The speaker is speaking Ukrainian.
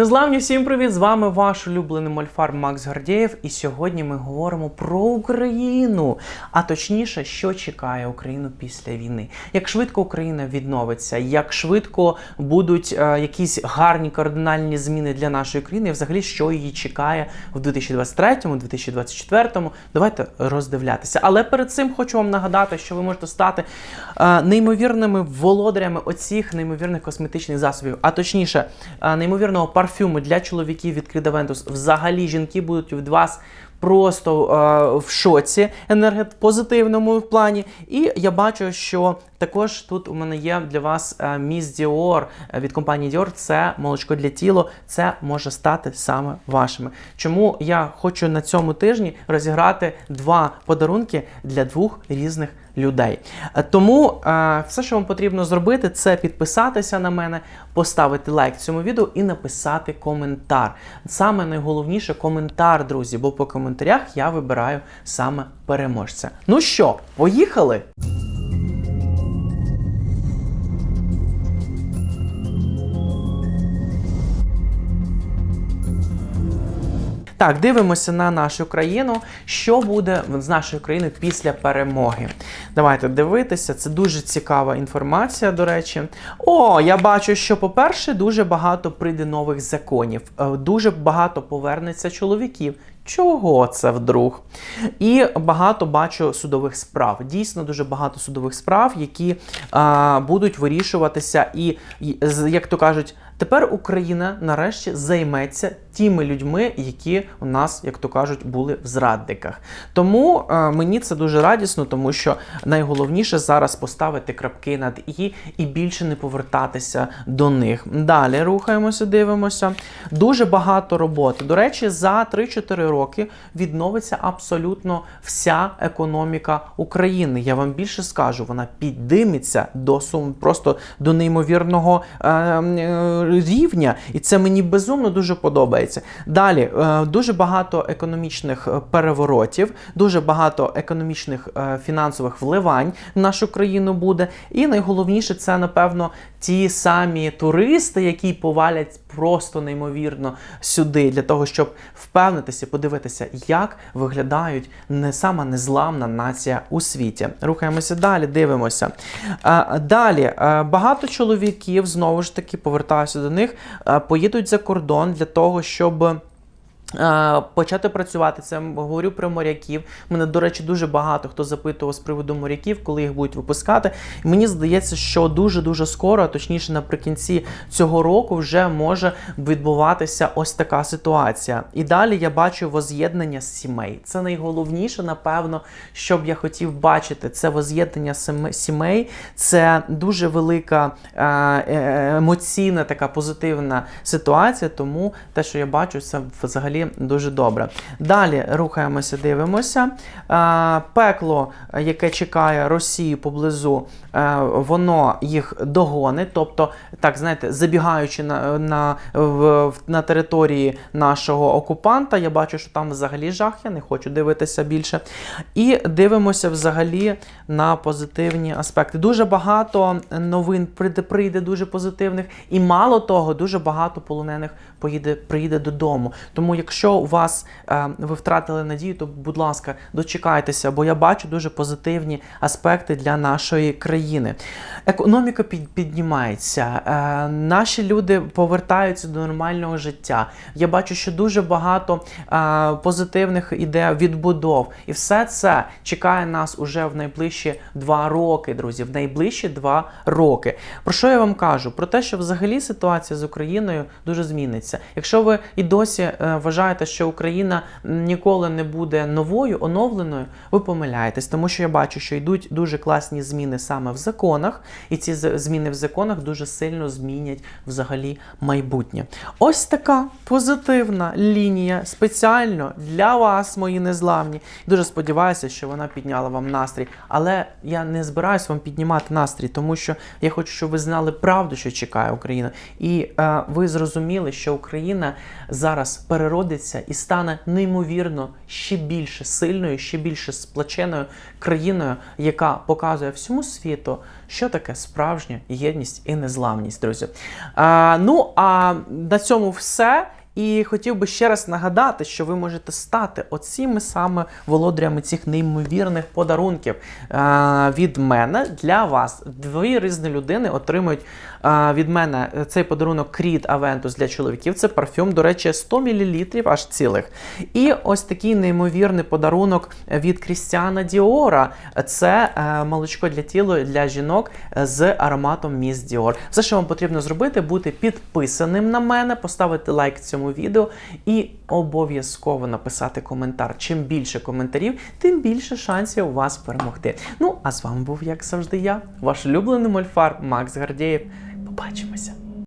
Незламні всім привіт! З вами ваш улюблений мольфар Макс Гордєєв. І сьогодні ми говоримо про Україну. А точніше, що чекає Україну після війни. Як швидко Україна відновиться, як швидко будуть е, якісь гарні кардинальні зміни для нашої країни, і взагалі, що її чекає в 2023-2024. Давайте роздивлятися. Але перед цим хочу вам нагадати, що ви можете стати е, неймовірними володарями оцих неймовірних косметичних засобів, а точніше, е, неймовірного парфюму для чоловіків від Creed Взагалі жінки будуть від вас. Просто е, в шоці енергопозитивному плані. І я бачу, що також тут у мене є для вас е, Miss Dior е, від компанії Dior. Це молочко для тіла. Це може стати саме вашими. Чому я хочу на цьому тижні розіграти два подарунки для двох різних людей. Е, Тому е, все, що вам потрібно зробити, це підписатися на мене, поставити лайк цьому відео і написати коментар. Саме найголовніше коментар, друзі, бо по коментарях я вибираю саме переможця. Ну що, поїхали? Так, дивимося на нашу країну. Що буде з нашою країною після перемоги? Давайте дивитися. Це дуже цікава інформація, до речі. О, я бачу, що, по-перше, дуже багато прийде нових законів, Е, дуже багато повернеться чоловіків. Чого це вдруг? І багато бачу судових справ. Дійсно, дуже багато судових справ, які а, будуть вирішуватися, і, як то кажуть, тепер Україна нарешті займеться тими людьми, які у нас, як то кажуть, були в зрадниках. Тому е, мені це дуже радісно, тому що найголовніше зараз поставити крапки над і і більше не повертатися до них. Далі рухаємося, дивимося. Дуже багато роботи. До речі, за 3-4 роки відновиться абсолютно вся економіка України. Я вам більше скажу, вона підійметься до сум просто до неймовірного е, е, рівня, і це мені безумно дуже подобається. Далі е, дуже багато економічних е, переворотів, дуже багато економічних е, фінансових вливань в нашу країну буде. І найголовніше це, напевно, ті самі туристи, які повалять просто неймовірно сюди, для того, щоб впевнитися, подивитися, як виглядають не сама незламна нація у світі. Рухаємося далі, дивимося. Далі багато чоловіків знову ж таки повертаюся до них, е, поїдуть за кордон для того, щоб. Почати працювати це говорю про моряків. Мене, до речі, дуже багато хто запитував з приводу моряків, коли їх будуть випускати. І мені здається, що дуже дуже скоро, а точніше наприкінці цього року, вже може відбуватися ось така ситуація. І далі я бачу воз'єднання сімей. Це найголовніше, напевно, що б я хотів бачити. Це воз'єднання сімей. Це дуже велика е, е, емоційна така позитивна ситуація. Тому те, що я бачу, це взагалі дуже добре. Далі рухаємося, дивимося. Е, Пекло, яке чекає Росію поблизу, е, воно їх догонить. Тобто, так знаєте, забігаючи на, на, в, на території нашого окупанта, я бачу, що там взагалі жах, я не хочу дивитися більше. І дивимося взагалі на позитивні аспекти. Дуже багато новин прийде, прийде дуже позитивних, і мало того, дуже багато полонених поїде, приїде додому. Тому, якщо у вас е, ви втратили надію, то будь ласка, дочекайтеся, бо я бачу дуже позитивні аспекти для нашої країни. Економіка під, піднімається, е, наші люди повертаються до нормального життя. Я бачу, що дуже багато е, позитивних іде відбудов, і все це чекає нас уже в найближчі два роки, друзі. В найближчі два роки. Про що я вам кажу? Про те, що взагалі ситуація з Україною дуже зміниться. Якщо ви і досі е, вважаєте, що Україна ніколи не буде новою, оновленою, ви помиляєтесь, тому що я бачу, що йдуть дуже класні зміни саме в законах, і ці зміни в законах дуже сильно змінять взагалі майбутнє. Ось така позитивна лінія спеціально для вас, мої незламні. Дуже сподіваюся, що вона підняла вам настрій. Але я не збираюсь вам піднімати настрій, тому що я хочу, щоб ви знали правду, що чекає Україна. І е, ви зрозуміли, що Україна зараз переродить відродиться і стане неймовірно ще більше сильною, ще більше сплоченою країною, яка показує всьому світу, що таке справжня єдність і незламність, друзі. А, ну а на цьому все. І хотів би ще раз нагадати, що ви можете стати оціми саме володарями цих неймовірних подарунків е, від мене для вас. Дві різні людини отримують е, від мене цей подарунок Creed Aventus для чоловіків. Це парфюм, до речі, 100 мл аж цілих. І ось такий неймовірний подарунок від Крістіана Діора. Це е, молочко для тіла для жінок з ароматом Miss Dior. Все, що вам потрібно зробити, бути підписаним на мене, поставити лайк цьому відео і обов'язково написати коментар. Чим більше коментарів, тим більше шансів у вас перемогти. Ну, а з вами був, як завжди, я, ваш улюблений мольфар Макс Гардєєв. Побачимося!